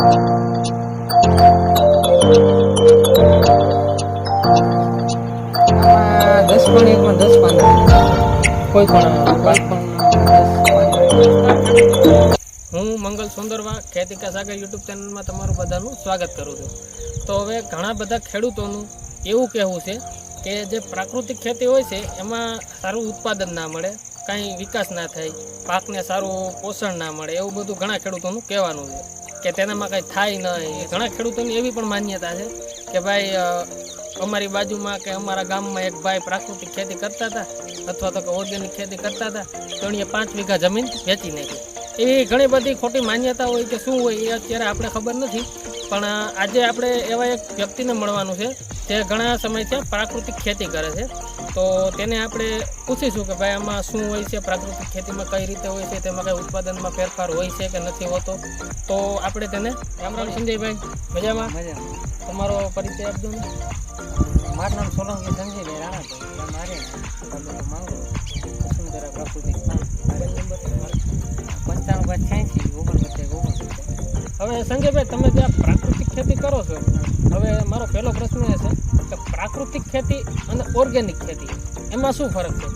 દસ પણ એકમાં દસ પાંદડા કોઈ પણ કોઈ પણ હું મંગલ સુંદરવા, ખેતિકા સાગર યુટ્યુબ ચેનલમાં તમારું બધાનું સ્વાગત કરું છું. તો હવે ઘણા બધા ખેડૂતોનું એવું કહેવું છે કે જે પ્રાકૃતિક ખેતી હોય છે, એમાં સારું ઉત્પાદન ના મળે, કાંઈ વિકાસ ના થાય, પાકને સારું પોષણ ના મળે, એવું બધું ઘણા ખેડૂતોનું કહેવાનું છે. કે તેનામાં કંઈ થાય નહીં. ઘણા ખેડૂતોની એવી પણ માન્યતા છે કે ભાઈ અમારી બાજુમાં કે અમારા ગામમાં એક ભાઈ પ્રાકૃતિક ખેતી કરતા હતા અથવા તો કે ઓર્ગેનિક ખેતી કરતા હતા. તો એણે પાંચ વીઘા જમીન વેચી નાખી. એવી ઘણી બધી ખોટી માન્યતા હોય કે શું હોય એ અત્યારે આપણે ખબર નથી. પણ આજે આપણે એવા એક વ્યક્તિને મળવાનું છે જે ઘણા સમયથી પ્રાકૃતિક ખેતી કરે છે. તો તેને આપણે પૂછીશું કે ભાઈ આમાં શું હોય છે પ્રાકૃતિક ખેતીમાં કઈ રીતે હોય છે તેમાં કઈ ઉત્પાદનમાં ફેરફાર હોય છે કે નથી હોતો. તો આપણે તેને રામ રામ સંજયભાઈ મજામાં? તમારો પરિચય આપજો ને. મારું નામ સોલંકી સંજયભાઈ રાણા મારે વસુંધરા પ્રાકૃતિક પંચાણું પાંચ છ્યાસી ઓગણપચાસ ઓગણપચાસ હવે સંજયભાઈ તમે જે પ્રાકૃતિક ખેતી કરો છો? હવે મારો પહેલો પ્રશ્ન એ છે પ્રાકૃતિક ખેતી અને ઓર્ગેનિક ખેતી એમાં શું ફરક છે?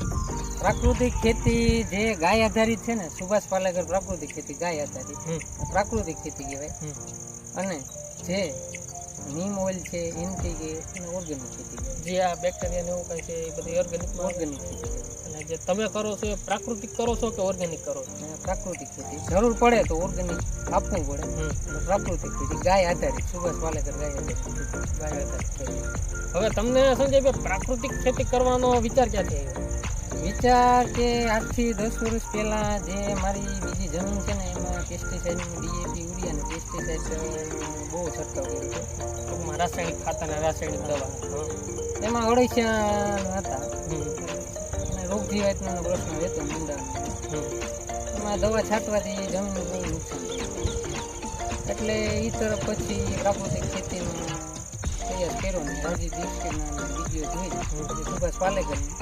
પ્રાકૃતિક ખેતી જે ગાય આધારિત છે ને સુભાષ પાલેકર પ્રાકૃતિક ખેતી ગાય આધારિત. પ્રાકૃતિક ખેતી કહેવાય. અને જે નીમ ઓઇલ છે એનટી કે એને ઓર્ગેનિક ખેતી જે આ બેક્ટેરિયા ને એવું કઈ છે એ બધી ઓર્ગેનિક ઓર્ગેનિક ખેતી અને જે તમે કરો છો એ પ્રાકૃતિક કરો છો કે ઓર્ગેનિક કરો છો? અને પ્રાકૃતિક ખેતી. જરૂર પડે તો ઓર્ગેનિક આપવું પડે. પ્રાકૃતિક ખેતી ગાય આધારિત. સુભાષ પાલેકર ગાય આધારિત ગાય આધારિત હવે તમને સંજયભાઈ પ્રાકૃતિક ખેતી કરવાનો વિચાર ક્યાંથી આવ્યો? વિચાર કે આજથી દસ વર્ષ પહેલાં જે મારી બીજી જમીન છે ને એમાં પેસ્ટિસાઇડ ડીએપી યુરિયા અને પેસ્ટિસાઇડ બહુ છંટકાવ કર્યો છે. ટૂંકમાં રાસાયણિક ખાતર અને રાસાયણિક દવા. એમાં અળસિયા હતા. અને રોગ જીવાતનો પ્રશ્ન રહેતો મંડાનો એમાં દવા છાંટવાથી જમીન બહુ નુકસાન એટલે એ તરફ પછી પ્રાકૃતિક ખેતીનો પ્રયાસ કર્યો ને હજી દીક્ષિતના વીડિયો જોઈ સુભાષ પાલેકરની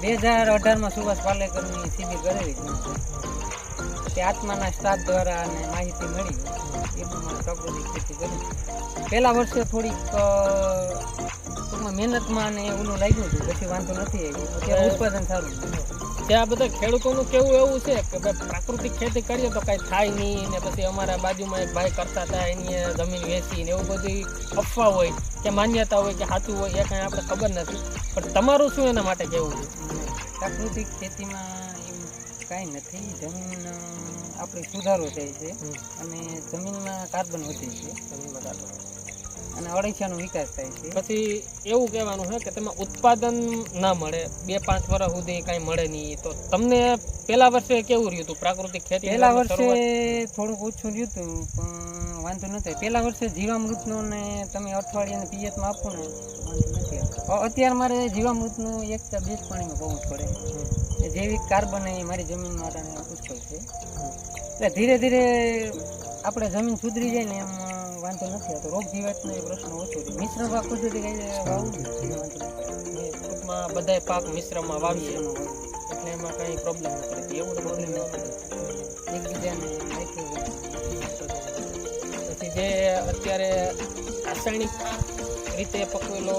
બે હજાર અઢારમાં સુભાષ પાલેકરની શિબિર કરેલી. તે આત્માના સ્ટાફ દ્વારા અને માહિતી મળી. એ પ્રમાણે ખેતી કરી. પહેલા વર્ષે થોડીક ટૂંકમાં મહેનતમાં ને ઓલું લાગ્યું હતું. પછી વાંધો નથી આવ્યો. અત્યારે ઉત્પાદન સારું. ત્યાં બધા ખેડૂતોનું કેવું એવું છે કે ભાઈ પ્રાકૃતિક ખેતી કરીએ તો કાંઈ થાય નહીં ને પછી અમારા બાજુમાં એક ભાઈ કરતા હતા એની જમીન વેચી ને એવું બધી અફવા હોય કે માન્યતા હોય કે સાચું હોય એ કાંઈ આપણે ખબર નથી. પણ તમારું શું એના માટે કેવું છે? પ્રાકૃતિક ખેતીમાં એવું કાંઈ નથી. જમીન આપણે સુધારો થાય છે અને જમીનમાં કાર્બન વધે છે. જમીનમાં કાર્બન અને અળસિયાનો વિકાસ થાય છે. પછી એવું કહેવાનું છે કે તેમાં ઉત્પાદન ના મળે બે પાંચ વર્ષ સુધી કાંઈ મળે નહીં. તો તમને પહેલા વર્ષે કેવું રહ્યું હતું? પ્રાકૃતિક ખેતી પહેલા વર્ષે થોડુંક ઓછું રહ્યું હતું પણ વાંધો નથી પહેલા વર્ષે જીવામૃતનો ને તમે અઠવાડિયાને પિયતમાં આપો ને વાંધો નથી. અત્યારે મારે જીવામૃતનું એક બે પાણીમાં પહોંચ પડે. જૈવિક કાર્બન એ મારી જમીન માટે ઓછો છે. એટલે ધીરે ધીરે આપણે જમીન સુધરી જાય ને એમ વાંધો નથી આવતો. રોગ જીવાતનો એ પ્રશ્ન ઓછો છે. મિશ્ર પાક પદ્ધતિ કઈ વાવવું ને ટૂંકમાં બધાય પાક મિશ્રમાં વાવીએ. એટલે એમાં કંઈ પ્રોબ્લેમ નથી રહેતી. એવું તો પ્રોબ્લેમ નથી એકબીજાને પછી જે અત્યારે રાસાયણિક રીતે પકવેલો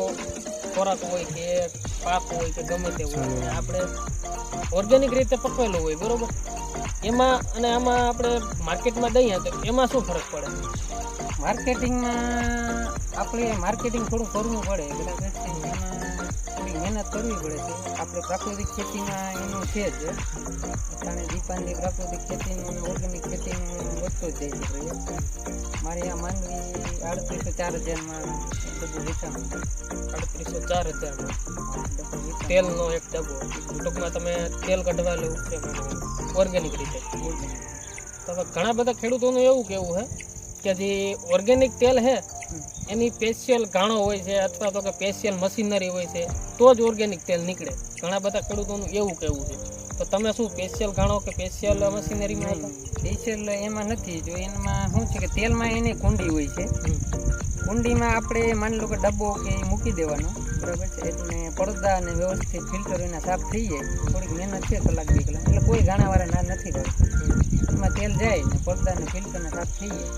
ખોરાક હોય કે પાક હોય કે ગમે તે હોય અને આપણે ઓર્ગેનિક રીતે પકવેલું હોય, બરોબર? એમાં અને આમાં આપણે માર્કેટમાં દઈએ તો એમાં શું ફરક પડે? માર્કેટિંગમાં આપણે માર્કેટિંગ થોડું કરવું પડે એમાં થોડી મહેનત કરવી પડે છે. આપણે પ્રાકૃતિક ખેતીમાં એનું છે જ. અને દીપાની પ્રાકૃતિક ખેતીનું અને ઓર્ગેનિક ખેતીનું વધતો જ જાય છે. મારે આ માનવી આડત્રીસો ચાર હજારમાં એક વેચાણ. અડત્રીસો ચાર હજારમાં? તેલનો એક ડબ્બો. ટૂંકમાં તમે તેલ કઢવા લેવું છે ઓર્ગેનિક રીતે. તો ઘણા બધા ખેડૂતોનું એવું કેવું છે કે જે ઓર્ગેનિક તેલ છે એની સ્પેશિયલ ગાણો હોય છે અથવા તો કે સ્પેશિયલ મશીનરી હોય છે તો જ ઓર્ગેનિક તેલ નીકળે. ઘણા બધા ખેડૂતોનું એવું કહેવું છે. તો તમે શું સ્પેશિયલ ગાણો કે સ્પેશિયલ મશીનરીમાં હતા? સ્પેશિયલ એમાં નથી. જો એમાં શું છે કે તેલમાં એની કુંડી હોય છે. કુંડીમાં આપણે માની લો કે ડબ્બો કે એ મૂકી દેવાનો બરાબર છે? એટલે પડદા અને વ્યવસ્થિત ફિલ્ટર એના સાફ થઈ જાય. થોડીક મહેનત છે કલાક બે કલાક. એટલે કોઈ ગાણાવાળા ના નથી કરતા એમાં તેલ જાય ને પડદાને ફિલ્ટરને સાફ થઈ જાય.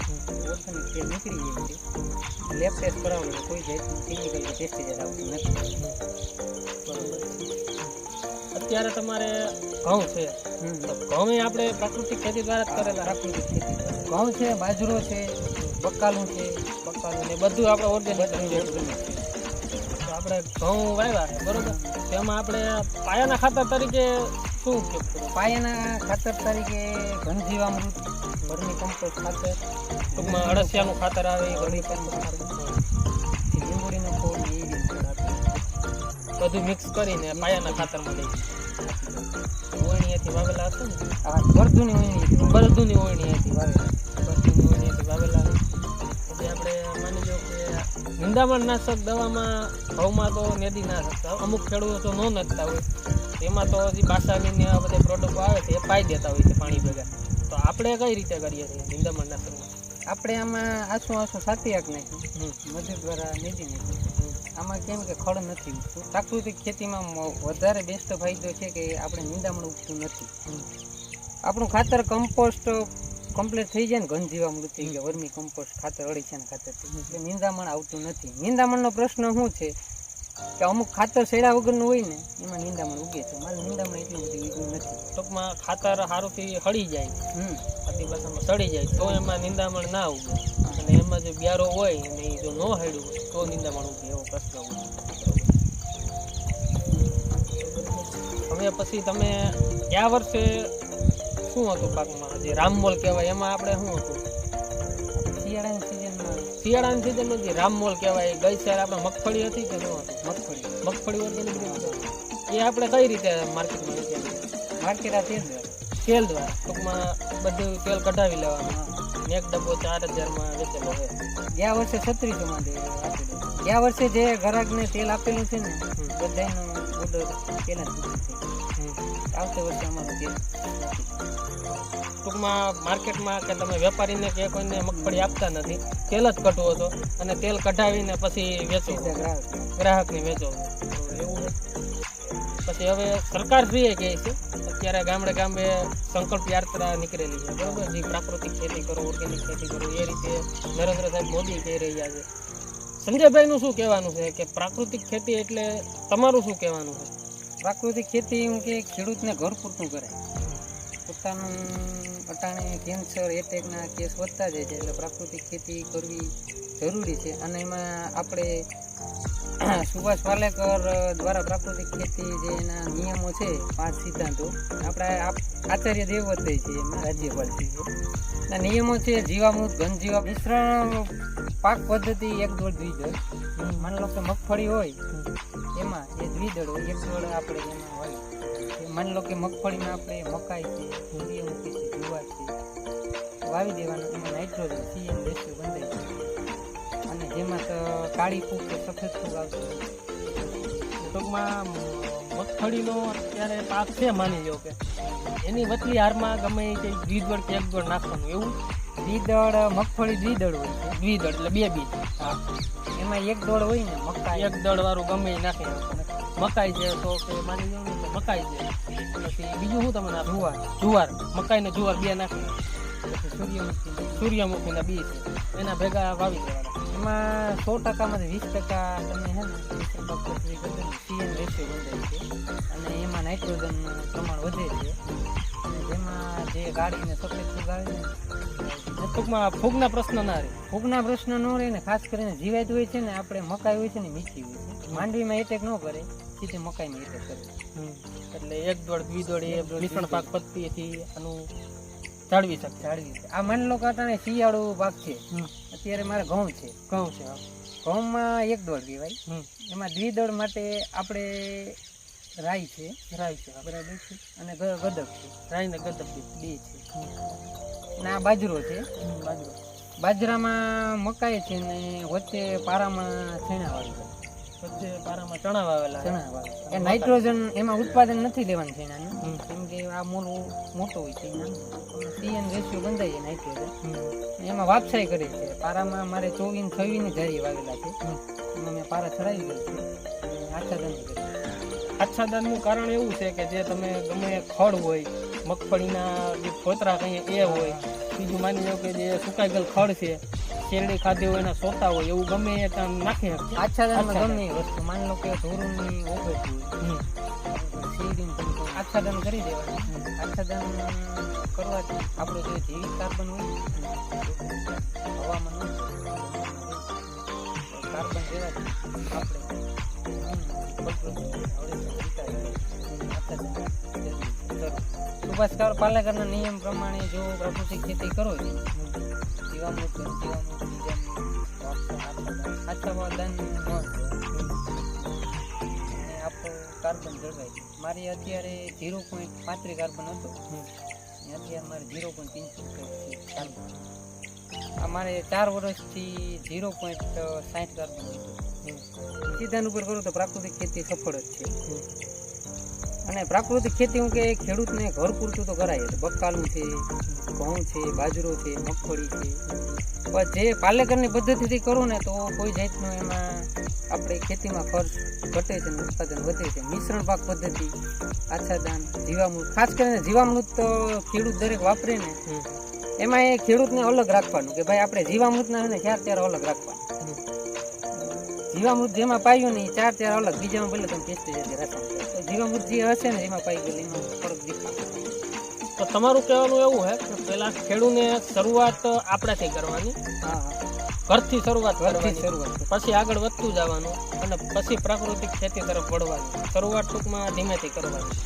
તેલ નીકળી જાય છે લેબ ટેસ્ટ કરાવો કોઈ જાતનું કેમિકલ કે પેસ્ટિસાઇડ આવતું નથી. અત્યારે તમારે ઘઉં છે. ઘઉં એ આપણે પ્રાકૃતિક ખેતી દ્વારા જ કરેલા. પ્રાકૃતિક ખેતી ઘઉં છે બાજરો છે બકાલું છે. બકાલું ને બધું આપણે ઓર્ગેનિક આપણે ઘઉં વાવ્યા છે બરોબર? તેમાં આપણે પાયાના ખાતર તરીકે શું ઉપયોગ પાયાના ખાતર તરીકે ઘનજીવામૃત વર્મી કમ્પોસ્ટ ખાતર ટૂંકમાં અળસિયાનું ખાતર આવે એ વળી લીંબોડીનો છોડ એ બધું મિક્સ કરીને પાયાના ખાતરમાં લઈ ઓળણીએથી વાવેલા હશે ને? આ ગરદુની ઓળણી હતી. બળદુની ઓળણીએથી વાવેલી. નિંદામણ નાશક દવામાં ભાવમાં તો નેદી ના શકતા અમુક ખેડૂતો તો ન નાખતા હોય. એમાં તો હજી બાસાની ને આ બધા પ્રોડક્ટો આવે છે એ પાઈ દેતા હોય છે પાણી ભેગા. તો આપણે કઈ રીતે કરીએ છીએ નિંદામણ નાશકમાં આપણે આમાં આસુ આસુ સાતી આંક નાખ્યું. મજૂર દ્વારા નીતિ નાખ્યું. આમાં કેમ કે ખડ નથી પ્રાકૃતિક ખેતીમાં વધારે બેસ્ટ ફાયદો છે કે આપણે નિંદામણ ઉગતું નથી. આપણું ખાતર કમ્પોસ્ટ કમ્પ્લીટ થઈ જાય ને ઘન જીવામૃત થઈ ગયા વર્મી કમ્પોસ્ટ ખાતર અળીસાના ખાતર. એટલે નિંદામણ આવતું નથી. નિંદામણનો પ્રશ્ન શું છે? કે અમુક ખાતર સેડા વગરનું હોય ને એમાં નિંદામણ ઉગે છે. મારે નિંદામણ એટલું બધું ઉગ્યું નથી. ટૂંકમાં ખાતર સારુંથી હળી જાય. હમ. આદિ ભાષામાં સડી જાય તો એમાં નિંદામણ ના ઉગે. અને એમાં જો બિયારો હોય અને એ જો ન હળ્યું હોય તો નિંદામણ ઉગે એવો પ્રશ્ન ઉગે. હવે પછી તમે ગયા વર્ષે શું હતું પાકમાં? જે રામમોલ કહેવાય એમાં આપણે શું હતું? શિયાળાની સિઝનમાં શિયાળાની સિઝનમાં જે રામમોલ કહેવાય ગઈ સાલ આપણે મગફળી હતી કે શું મગફળી. મગફળી હતી. એ આપણે કઈ રીતે માર્કેટમાં વેચાય? માર્કેટ આ તેલ દ્વારા. તેલ દ્વારા. ટૂંકમાં બધું તેલ કઢાવી લેવાનું. એક ડબ્બો ચાર હજારમાં વેચેલો છે. ગયા વર્ષે છત્રીસોમાં ગયા વર્ષે જે ઘરાકને તેલ આપેલું છે ને બધાનો ઓર્ડર જ ગયો. આવતે વર્ષે અમારું તેલ ટૂંકમાં માર્કેટમાં કે તમે વેપારીને કે કોઈને મગફળી આપતા નથી તેલ જ કઢવો હતો અને તેલ કઢાવીને પછી વેચો ગ્રાહક. ગ્રાહકને વેચો એવું પછી હવે સરકાર શ્રીએ કહે છે. અત્યારે ગામડે ગામડે સંકલ્પ યાત્રા નીકળેલી છે. બરોબર? જે પ્રાકૃતિક ખેતી કરો ઓર્ગેનિક ખેતી કરો એ રીતે નરેન્દ્ર સાહેબ મોદી કહી રહ્યા છે. સંજયભાઈનું શું કહેવાનું છે? કે પ્રાકૃતિક ખેતી એટલે તમારું શું કહેવાનું છે? પ્રાકૃતિક ખેતી એમ કે ખેડૂતને ઘર પૂરતું કરે પોતાનું અટાણે કેન્સર, એટેકના કેસ વધતા જાય છે એટલે પ્રાકૃતિક ખેતી કરવી જરૂરી છે. અને એમાં આપણે સુભાષ પાલેકર દ્વારા પ્રાકૃતિક ખેતી જે એના નિયમો છે, પાંચ સિદ્ધાંતો, આપણા આચાર્ય દેવવ્રતે છે, એમાં રાજ્યપાલ છે. એના નિયમો છે, જીવામૃત, ઘન જીવા મિશ્રણ, પાક પદ્ધતિ એક દોઢ દ્વિદળ. માની લો કે મગફળી હોય, એમાં એ દ્વિદળ હોય, એક દોઢ આપણે એમાં હોય. માની લો કે મગફળીમાં આપણે મકાઈ છે સૂર્યમુખી છે, જુવાર છે, વાવી દેવાનું, એમાં નાઇટ્રોજન સીએમ રેશિયો બંધાય છે. જેમાં તો કાળી ફૂગ કે સફેદ ફૂગ આવતો ટૂંકમાં મગફળીનો અત્યારે પાક છે માની લો કે. એની વચલી હારમાં ગમે તે દ્વિદળ કે એક દોડ નાખવાનું એવું? દ્વિદળ મગફળી દ્વિદળ હોય છે. દ્વિદળ એટલે બે બીજ. એમાં એક દળ હોય ને મકાઈ. એક દળ વાળું ગમે નાખી. મકાઈ છે તો કે માની લો ને મકાઈ છે. પછી બીજું શું તમે નાખો જુવાર. જુવાર. મકાઈ ને જુવાર બે નાખે. સૂર્યમુખી. સૂર્યમુખીના બી છે એના ભેગા વાવી દેવાના એમાં સો ટકામાંથી વીસ ટકા તમે હે ને સીએન રેશિયો બંધાય છે. અને એમાં નાઇટ્રોજન પ્રમાણ વધે છે. અને જેમાં જે ગાડીને સફેદ ફૂગ આવે ટૂંકમાં ફૂગના પ્રશ્ન ના રહે. ફૂગના પ્રશ્ન ન રહે ને ખાસ કરીને જીવાત હોય છે ને આપણે મકાઈ હોય છે ને મીઠી હોય છે. માંડવીમાં એટેક ન કરે સીધી મકાઈમાં એટેક કરે. એટલે એક દોડ દ્વિદોડ એ મિશ્રણ પાક પદ્ધતિથી આનું જાળવી શકે જાળવી આ માની લો કે શિયાળુ પાક છે. અત્યારે મારે ઘઉં છે. ઘઉં છે ઘઉંમાં એક દોડ કહેવાય. એમાં દ્વિદળ માટે આપણે રાઈ છે. રાઈ છે. બરાબર છે. અને ગદક છે. રાઈ ને ગદક બી. બે છે અને આ બાજરો છે. બાજરો. બાજરામાં મકાઈ છે ને વચ્ચે પારામાં છેણા પારામાં ચણા વાવેલા ચણા એ નાઇટ્રોજન એમાં ઉત્પાદન નથી લેવાનું છે એનાનું. કેમ કે આ મોટું મોટો હોય છે સીએન રેશિયો બંધાય છે નાઇટ્રોજન એમાં વાપસાય કરે છે. પારામાં મારે ચોવીસ છવ્વીસની જારી વાવેલા છે. એમાં મેં પારા ચડાવી દીધા છે આચ્છાદન આચ્છાદનનું કારણ એવું છે કે જે તમે ગમે ખડ હોય મગફળીના જે ફોતરા કહીએ એ હોય બીજું માની લો કે જે સુકાઈ ગયેલ ખડ છે શેરડી ખાધી હોય એના સોતા હોય એવું ગમે એ તમે નાખી આચ્છાદનમાં આચ્છાદન. ગમે વસ્તુ માની લો કે ધોરણની. શેરડીનું આચ્છાદન કરી દેવાનું આચ્છાદન કરવાથી આપણું જે જૈવિક કાર્બન હોય ને, હવામાં ન જાય. કાર્બન રહેવાથી આપણે હમ, ફળદ્રુપતા અવરેષણ વિતાવી શકીએ. આચ્છાદન જરૂરી છે. જરૂર. સુભાષ કર- પાલેકરના નિયમ પ્રમાણે જો પ્રાકૃતિક ખેતી કરો છો જીવામૃત જીવામૃત કાર્બન જળવાય છે મારી અત્યારે ઝીરો પોઈન્ટ પાંત્રી કાર્બન હતો અત્યારે મારે ઝીરો પોઈન્ટ પિંચોતેર કાર્બન અમારે ચાર વર્ષથી ઝીરો પોઈન્ટ સાઠ કાર્બન હતું સિદ્ધાંત ઉપર કરું તો પ્રાકૃતિક ખેતી સફળ જ છે. અને પ્રાકૃતિક ખેતી હું કે ખેડૂતને ઘર પૂરતું તો કરાય. છે બકાલું છે ઘઉં છે બાજરો છે મગફળી છે. પણ જે પાલેકરની પદ્ધતિથી કરું ને તો કોઈ જાતનું એમાં આપણે ખેતીમાં ખર્ચ ઘટે છે ઉત્પાદન વધે છે. મિશ્રણ પાક પદ્ધતિ આચ્છાદાન જીવામૃત. ખાસ કરીને જીવામૃત તો ખેડૂત દરેક વાપરે ને એમાં એ ખેડૂતને અલગ રાખવાનું કે ભાઈ આપણે જીવામૃતના ચાર ચાર અલગ રાખવાનું. જીવામૃત જેમાં પાયું ને એ ચાર ચાર અલગ બીજામાં ભલે તમે પેસ્ટિસાઇડ રાસાયણિક તો જીવામૃત જે હશે ને એમાં પાઈ ગયેલું એમાં ફરક દેખાય તો તમારું કહેવાનું એવું છે કે પહેલાં ખેડૂને શરૂઆત આપણાથી કરવાની. હા. ઘરથી શરૂઆત ઘરથી શરૂઆત. પછી આગળ વધતું જવાનું અને પછી પ્રાકૃતિક ખેતી તરફ વળવાનું. શરૂઆત ટૂંકમાં ધીમેથી કરવાની.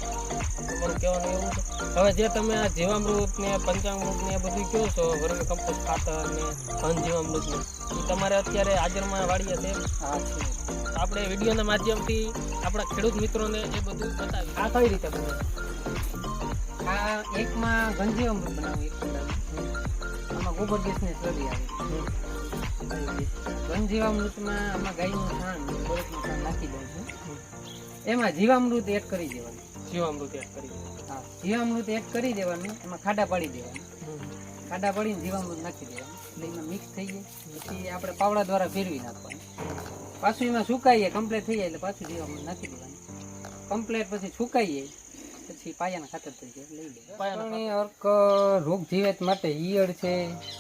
તમારું કહેવાનું એવું છે? હવે જે તમે આ જીવામૃત ને પંચામૃત ને બધું કહો છો વર્મી કમ્પોસ્ટ ખાતર ને ઘન જીવામૃત ને એ તમારે અત્યારે હાજરમાં વાળીએ છે? હા છે. આપણે વિડીયોના માધ્યમથી આપણા ખેડૂત મિત્રોને એ બધું બતાવી આ કઈ રીતે બને આ એકમાં ગંજીવામૃત બનાવું એક બનાવું. આમાં ગોબર ગેસની સ્લરી આવે. ગંજીવામૃતમાં આમાં ગાયનું છાણ નાખી દઉં છું. એમાં જીવામૃત એડ કરી દેવાનું. જીવામૃત એડ કરી હા જીવામૃત એડ કરી દેવાનું એમાં ખાડા પાડી દેવાનું. ખાડા પાડીને જીવામૃત નાખી દેવાનું. એટલે એમાં મિક્સ થઈ જાય. પછી આપણે પાવડા દ્વારા ફેરવી નાખવાનું. પાછું એમાં સુકાઈએ કમ્પ્લીટ થઈ જાય એટલે પાછું જીવામૃત નાખી દેવાનું. કમ્પ્લીટ પછી સુકાઈએ પછી પાયાના ખાતર થઈ જાય લઈ લે પાયાના અર્ક રોગ જીવાત માટે ઈયળ છે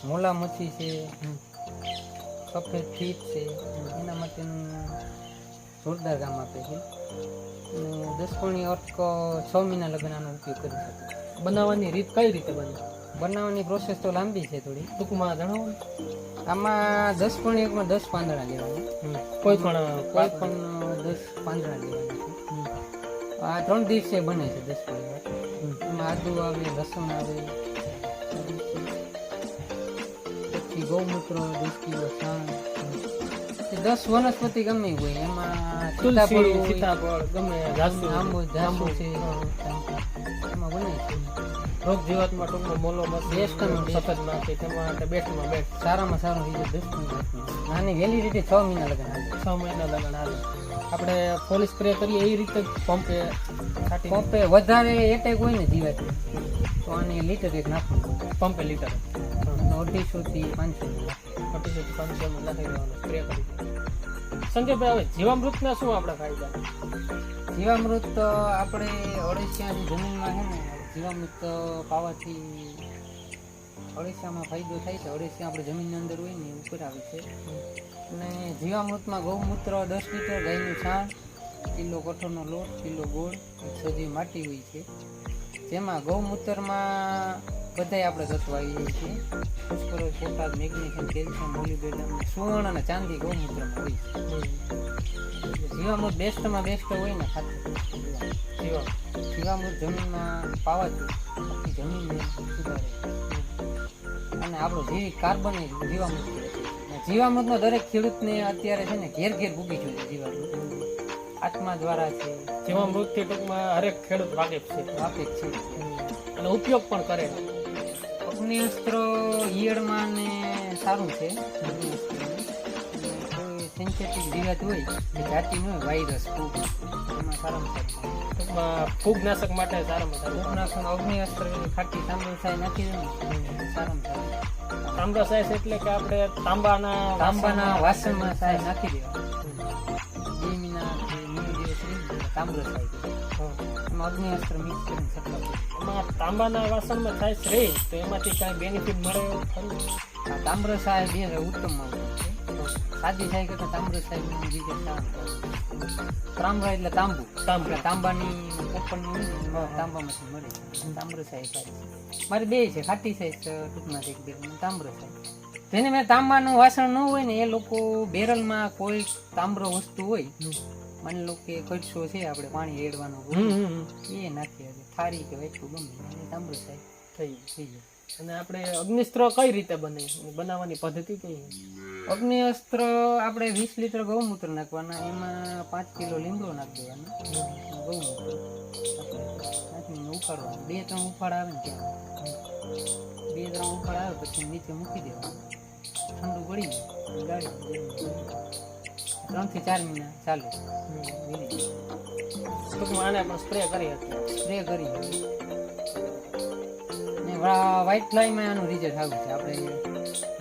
મોલા મચ્છી છે સફેદ ફીટ છે. એના માટેનું જોરદાર કામ આપે છે. અને દસ પોણી અર્ક છ મહિના લગન આનો ઉપયોગ કરી શકે. બનાવવાની રીત કઈ રીતે બને? બનાવવાની પ્રોસેસ તો લાંબી છે થોડી. ટૂંકમાં જણાવો. આમાં દસ પોણી એકમાં દસ પાંદડા લેવાના. કોઈ પણ કોઈ પણ દસ પાંદડા લેવાના આ ત્રણ દિવસે બને છે દસ પાંદડા. આદુ આવે લસણ આવે ગૌમૂત્ર દસ કિલો છાણ દસ વનસ્પતિ ગમે હોય એમાં તુલસી સીતાફળ ગમે જાસૂદ, આંબો જાંબુ છે. એમાં બને છે. રોગ જીવાતમાં ટૂંકમાં મોલો મસ્ત Best નું best. સફેદ નાખી તેમાં માટે બેસ્ટમાં બેસ્ટ સારામાં સારું દસ પોણી દસમાં નાની વેલિડિટી છ મહિના લગન છ મહિના લગન હાલે. આપણે પોલીસ સ્પ્રે કરીએ એ રીતે જ પંપે છાંટી કોપે વધારે એટેક હોય ને જીવાત તો આને લીટર એક નાખવું. પંપે લીટર અઢીસો થી પાંચસો અઢીસોથી પાંચસો એમ નાખી દેવાનું સ્પ્રે કરી સંજયભાઈ હવે જીવામૃતના શું આપણા ફાયદા? જીવામૃત આપણે અળસિયાની જમીનમાં છે ને જીવામૃત પાવાથી અળસિયામાં ફાયદો થાય છે. અળસિયા આપણે જમીનની અંદર હોય ને ઉપર આવે છે. અને જીવામૃતમાં ગૌમૂત્ર દસ લીટર ગાયનું છાણ કિલો કઠોળનો લોટ કિલો ગોળ એક સજી માટી હોય છે. જેમાં ગૌમૂત્રમાં બધાય આપણે તત્વ આવી જાય છે phosphorus potash magnesium calcium molybdenum સુવર્ણ અને ચાંદી ગૌમૂત્રમાં હોય જીવામૃત બેસ્ટમાં બેસ્ટ હોય ને ખાતર. જીવા જીવામૃત જમીનમાં પાવાથી આખી જમીનને સુધારે. અને આપણો જીવ કાર્બન જીવામૃત જીવામૃતનો દરેક ખેડૂતને અત્યારે છે ને ઘેર ઘેર ભૂગી જોઈએ જીવામૃત. આત્મા દ્વારા છે. જીવામૃતથી ટૂંકમાં હરેક ખેડૂત વાકેફ છે. આપે છે. અને ઉપયોગ પણ કરે છે. અગ્નિઅસ્ત્ર ઈયળમાં ને સારું છે સિન્થેટિક જીવાત હોય કે જાતિ ન વાયરસ ફૂગ એમાં સારામાં સારું ફૂગનાશક માટે સારામાં સારું ફૂગનાશક અગ્નિઅસ્ત્ર એની ખાટી તાંબુ સાય નાખી દે સારામાં સારું તાંબા સાઈઝ એટલે કે આપણે તાંબાના તાંબાના વાસણમાં સાય નાખી દેવા બે કે મહિનો દિવસ રહી જાય તાંબુ સાય હા. એમાં અગ્નિ અસ્ત્ર મિક્સ કરી છંટકાવ એમાં તાંબાના વાસણમાં થાય છે તો એમાંથી કાંઈ બેનિફિટ મળે એવું ખરું આ તામ્ર સહાય બે ઉત્તમ છે. સાદી સહાય કરતાં તાંબ્ર સાહેબ સારું તામ્ર એટલે તાંબુ. તાંબુ. તાંબાની કોપરની હોય તાંબામાંથી મળે. તાંબ્ર સાહેબ મારે બે છે ખાટી સાહેબ ટૂંકમાં એક બે. તાંબ્ર સહાય જેને મેં તાંબાનું વાસણ ન હોય ને એ લોકો બેરલમાં કોઈ તાંબ્ર વસ્તુ હોય માની લો કે કડશો છે આપણે પાણી રેડવાનો. એ નાખીએ થાળી કે વાટકું ગમે તાંબડું થાય થઈ. થઈ જાય અને આપણે અગ્નિસ્ત્ર કઈ રીતે બને? બનાવવાની પદ્ધતિ કઈ? અગ્નિ અસ્ત્ર આપણે વીસ લીટર ગૌમૂત્ર નાખવાના એમાં પાંચ કિલો લીંબડો નાખી દેવાનો. ગૌમૂત્ર નાખીને ઉકાળવાનું. બે ત્રણ ઉફાળ આવે ને ત્યાં. બે ત્રણ ઉફાળ આવે પછી નીચે મૂકી દેવાનું. ઠંડુ પડી જાય. ગાળી ત્રણથી ચાર મહિના ચાલુ. ટૂંકમાં આને પણ સ્પ્રે કરી હતી. સ્પ્રે કરી. ને વ્હાઇટ ફ્લાયમાં આનું રિઝલ્ટ આવ્યું છે. આપણે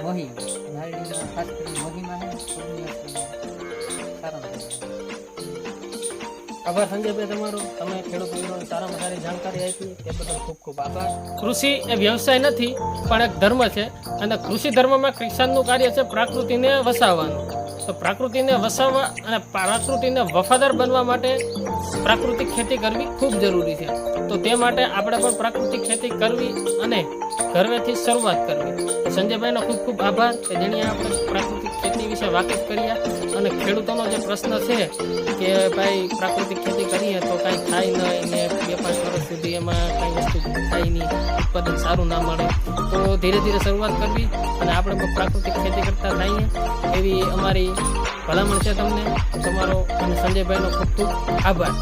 મહી નારળીમાં ખાસ કરીને મહીમાં. આભાર સંજયભાઈ તમારો. તમે ખેડૂત મિત્રોને સારામાં સારી જાણકારી આપી. તે બદલ ખૂબ ખૂબ આભાર. કૃષિ એ વ્યવસાય નથી પણ એક ધર્મ છે. અને કૃષિ ધર્મમાં કિસાનનું કાર્ય છે પ્રાકૃતિને વસાવવાનું. તો પ્રાકૃતિને વસાવવા અને પ્રકૃતિને વફાદાર બનવા માટે પ્રાકૃતિક ખેતી કરવી ખૂબ જરૂરી છે. તો તે માટે આપણે પણ પ્રાકૃતિક ખેતી કરવી અને ઘરવેથી શરૂઆત કરવી. સંજયભાઈનો ખૂબ ખૂબ આભાર કે જેણે આપણે પ્રાકૃતિક ખેતી વિશે વાકેફ કર્યા અને ખેડૂતોનો જે પ્રશ્ન છે કે ભાઈ પ્રાકૃતિક ખેતી કરીએ તો કાંઈ થાય નહીં ને બે પાંચ વર્ષ સુધી એમાં કાંઈ વસ્તુ થાય નહીં, ઉત્પાદન સારું ના મળે. તો ધીરે ધીરે શરૂઆત કરવી અને આપણે પણ પ્રાકૃતિક ખેતી કરતા થઈએ એવી અમારી ભલામણ છે તમને. તમારો અને સંજયભાઈનો ખૂબ ખૂબ આભાર.